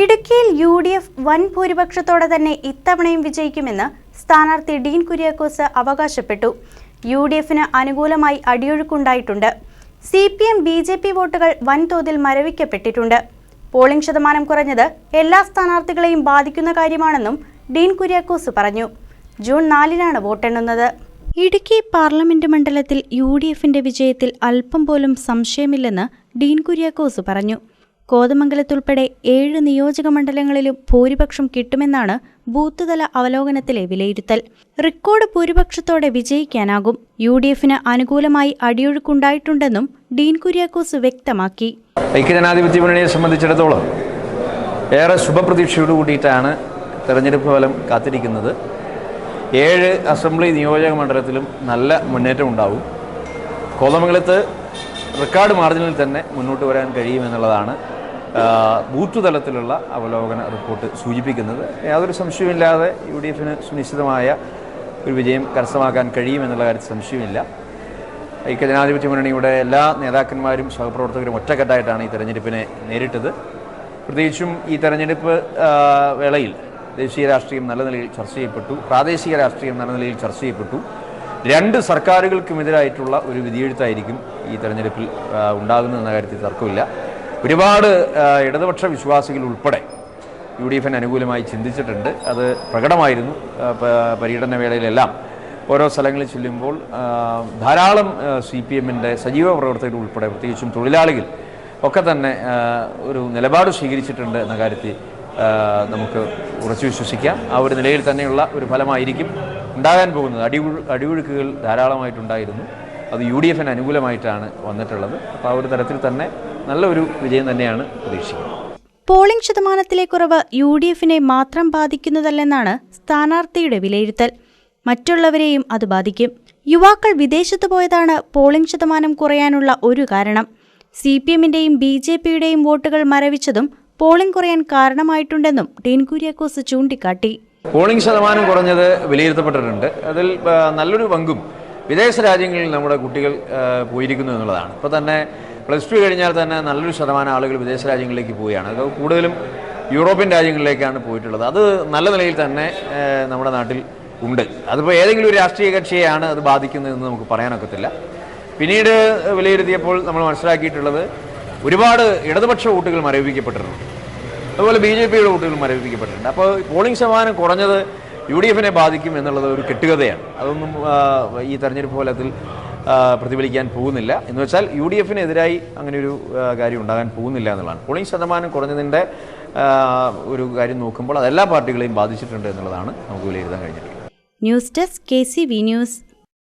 ഇടുക്കിയിൽ U D F വൻ ഭൂരിപക്ഷത്തോടെ തന്നെ ഇത്തവണയും വിജയിക്കുമെന്ന് സ്ഥാനാർത്ഥി ഡീൻ കുര്യാക്കോസ് അവകാശപ്പെട്ടു. യു ഡി എഫിന് അനുകൂലമായി അടിയൊഴുക്കുണ്ടായിട്ടുണ്ട്. C P M B J P വോട്ടുകൾ വൻതോതിൽ മരവിക്കപ്പെട്ടിട്ടുണ്ട്. പോളിംഗ് ശതമാനം കുറഞ്ഞത് എല്ലാ സ്ഥാനാർത്ഥികളെയും ബാധിക്കുന്ന കാര്യമാണെന്നും ഡീൻ കുര്യാക്കോസ് പറഞ്ഞു. ജൂൺ നാലിനാണ് വോട്ടെണ്ണുന്നത്. ഇടുക്കി പാർലമെന്റ് മണ്ഡലത്തിൽ യു ഡി എഫിന്റെ വിജയത്തിൽ അല്പം പോലും സംശയമില്ലെന്ന് ഡീൻ കുര്യാക്കോസ് പറഞ്ഞു. കോതമംഗലത്തുൾപ്പെടെ ഏഴ് നിയോജക മണ്ഡലങ്ങളിലും ഭൂരിപക്ഷം കിട്ടുമെന്നാണ് ബൂത്തുതല അവലോകനത്തിലെ വിലയിരുത്തൽ. റെക്കോർഡ് ഭൂരിപക്ഷത്തോടെ വിജയിക്കാനാകും. യു ഡി എഫിന് അനുകൂലമായി അടിയൊഴുക്കുണ്ടായിട്ടുണ്ടെന്നും ഡീൻ കുര്യാക്കോസ് വ്യക്തമാക്കി. ഐക്യജനാധിപത്യ മുന്നണിയെ സംബന്ധിച്ചിടത്തോളം ഏറെ ശുഭപ്രതീക്ഷയോട് കൂടിയിട്ടാണ് തെരഞ്ഞെടുപ്പ് ഫലം കാത്തിരിക്കുന്നത്. ഏഴ് അസംബ്ലി നിയോജക മണ്ഡലത്തിലും നല്ല മുന്നേറ്റം ഉണ്ടാവും. കോതമംഗലത്ത് റെക്കോർഡ് മാർജിനിൽ തന്നെ മുന്നോട്ട് വരാൻ കഴിയുമെന്നുള്ളതാണ് ബൂത്ത് തലത്തിലുള്ള അവലോകന റിപ്പോർട്ട് സൂചിപ്പിക്കുന്നത്. യാതൊരു സംശയമില്ലാതെ യു ഡി എഫിന് സുനിശ്ചിതമായ ഒരു വിജയം കരസ്ഥമാക്കാൻ കഴിയുമെന്നുള്ള കാര്യത്തിൽ സംശയമില്ല ഐക്യജനാധിപത്യ മുന്നണിയുടെ എല്ലാ നേതാക്കന്മാരും സഹപ്രവർത്തകരും ഒറ്റക്കെട്ടായിട്ടാണ് ഈ തെരഞ്ഞെടുപ്പിനെ നേരിട്ടത്. പ്രത്യേകിച്ചും ഈ തെരഞ്ഞെടുപ്പ് വേളയിൽ ദേശീയ രാഷ്ട്രീയം നല്ല നിലയിൽ ചർച്ച ചെയ്യപ്പെട്ടു പ്രാദേശിക രാഷ്ട്രീയം നല്ല നിലയിൽ ചർച്ച ചെയ്യപ്പെട്ടു. രണ്ട് സർക്കാരുകൾക്കുമെതിരായിട്ടുള്ള ഒരു വിധിയെഴുത്തായിരിക്കും ഈ തെരഞ്ഞെടുപ്പിൽ ഉണ്ടാകുന്നതെന്ന കാര്യത്തിൽ തർക്കമില്ല. ഒരുപാട് ഇടതുപക്ഷ വിശ്വാസികൾ ഉൾപ്പെടെ യു ഡി എഫിന് അനുകൂലമായി ചിന്തിച്ചിട്ടുണ്ട്. അത് പ്രകടമായിരുന്നു പര്യടന വേളയിലെല്ലാം. ഓരോ സ്ഥലങ്ങളിൽ ചെല്ലുമ്പോൾ ധാരാളം സി പി എമ്മിന്റെ സജീവ പ്രവർത്തകർ ഉൾപ്പെടെ പ്രത്യേകിച്ചും തൊഴിലാളികൾ ഒക്കെ തന്നെ ഒരു നിലപാട് സ്വീകരിച്ചിട്ടുണ്ട് എന്ന കാര്യത്തിൽ നമുക്ക് ഉറച്ചു വിശ്വസിക്കാം. ആ ഒരു നിലയിൽ തന്നെയുള്ള ഒരു ഫലമായിരിക്കും ഉണ്ടാകാൻ പോകുന്നത്. അടിയൊഴു അടിയൊഴുക്കുകൾ ധാരാളമായിട്ടുണ്ടായിരുന്നു. അത് യു ഡി എഫിന് അനുകൂലമായിട്ടാണ് വന്നിട്ടുള്ളത്. അപ്പോൾ ആ ഒരു തരത്തിൽ തന്നെ നല്ലൊരു വിജയം തന്നെയാണ് പ്രതീക്ഷിക്കുന്നത്. പോളിംഗ് ശതമാനത്തിലെ കുറവ് യു ഡി എഫിനെ മാത്രം ബാധിക്കുന്നതല്ലെന്നാണ് സ്ഥാനാർത്ഥിയുടെ വിലയിരുത്തൽ. മറ്റുള്ളവരെയും അത് ബാധിക്കും. യുവാക്കൾ വിദേശത്ത് പോയതാണ് പോളിംഗ് ശതമാനം കുറയാനുള്ള ഒരു കാരണം. സി പി എമ്മിന്റെയും ബി ജെ പിയുടെയും വോട്ടുകൾ മരവിച്ചതും പോളിംഗ് കുറയാൻ കാരണമായിട്ടുണ്ടെന്നും ഡീൻ കുര്യാക്കോസ് ചൂണ്ടിക്കാട്ടി. പോളിംഗ് ശതമാനം കുറഞ്ഞത് വിലയിരുത്തപ്പെട്ടിട്ടുണ്ട്. അതിൽ നല്ലൊരു പങ്കും വിദേശ രാജ്യങ്ങളിൽ നമ്മുടെ കുട്ടികൾ പോയിരിക്കുന്നു എന്നുള്ളതാണ്. ഇപ്പോൾ തന്നെ പ്ലസ് ടു കഴിഞ്ഞാൽ തന്നെ നല്ലൊരു ശതമാനം ആളുകൾ വിദേശ രാജ്യങ്ങളിലേക്ക് പോവുകയാണ്. അത് കൂടുതലും യൂറോപ്യൻ രാജ്യങ്ങളിലേക്കാണ് പോയിട്ടുള്ളത്. അത് നല്ല നിലയിൽ തന്നെ നമ്മുടെ നാട്ടിൽ ഉണ്ട്. അതിപ്പോൾ ഏതെങ്കിലും ഒരു രാഷ്ട്രീയ കക്ഷിയെയാണ് അത് ബാധിക്കുന്നതെന്ന് നമുക്ക് പറയാനൊക്കത്തില്ല. പിന്നീട് വിലയിരുത്തിയപ്പോൾ നമ്മൾ മനസ്സിലാക്കിയിട്ടുള്ളത് ഒരുപാട് ഇടതുപക്ഷ വോട്ടുകൾ മരവിപ്പിക്കപ്പെട്ടിട്ടുണ്ട്. അതുപോലെ ബി ജെ പിയുടെ വോട്ടുകൾ മരവിപ്പിക്കപ്പെട്ടിട്ടുണ്ട്. അപ്പോൾ പോളിംഗ് ശതമാനം കുറഞ്ഞത് യു ഡി എഫിനെ ബാധിക്കും എന്നുള്ളത് ഒരു കെട്ടുകഥയാണ്. അതൊന്നും ഈ തെരഞ്ഞെടുപ്പ് ഫലത്തിൽ പ്രതിഫലിക്കാൻ പോകുന്നില്ല. എന്ന് വെച്ചാൽ യു ഡി എഫിനെതിരായി അങ്ങനെ ഒരു കാര്യം ഉണ്ടാകാൻ പോകുന്നില്ല എന്നുള്ളതാണ്. പോളിംഗ് ശതമാനം കുറഞ്ഞതിന്റെ ഒരു കാര്യം നോക്കുമ്പോൾ അതെല്ലാ പാർട്ടികളെയും ബാധിച്ചിട്ടുണ്ട് എന്നുള്ളതാണ് നമുക്ക് വിലയിരുത്താൻ കഴിഞ്ഞിട്ടുള്ളത്. News desk K C V news.